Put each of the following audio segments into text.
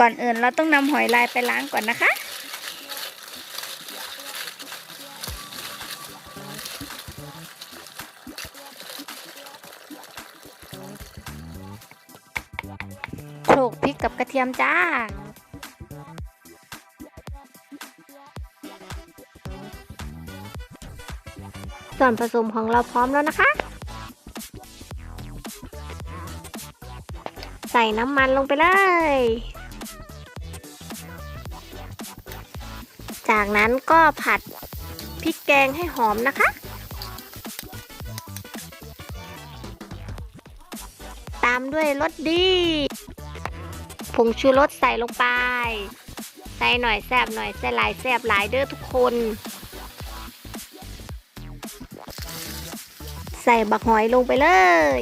ก่อนอื่นเราต้องนำหอยลายไปล้างก่อนนะคะ โขลกพริกกับกระเทียมจ้า ส่วนผสมของเราพร้อมแล้วนะคะ ใส่น้ำมันลงไปเลย จากนั้นก็ผัดพริกแกงให้หอมนะคะ ตามด้วยรสดีผงชูรสใส่ลงไป ใส่หน่อยแซบหน่อยใส่หลายแซบหลายเด้อทุกคน ใส่บักหอยลงไปเลย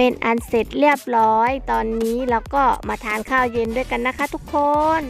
เป็นอันเสร็จเรียบร้อย ตอนนี้เราก็มาทานข้าวเย็นด้วยกันนะคะทุกคน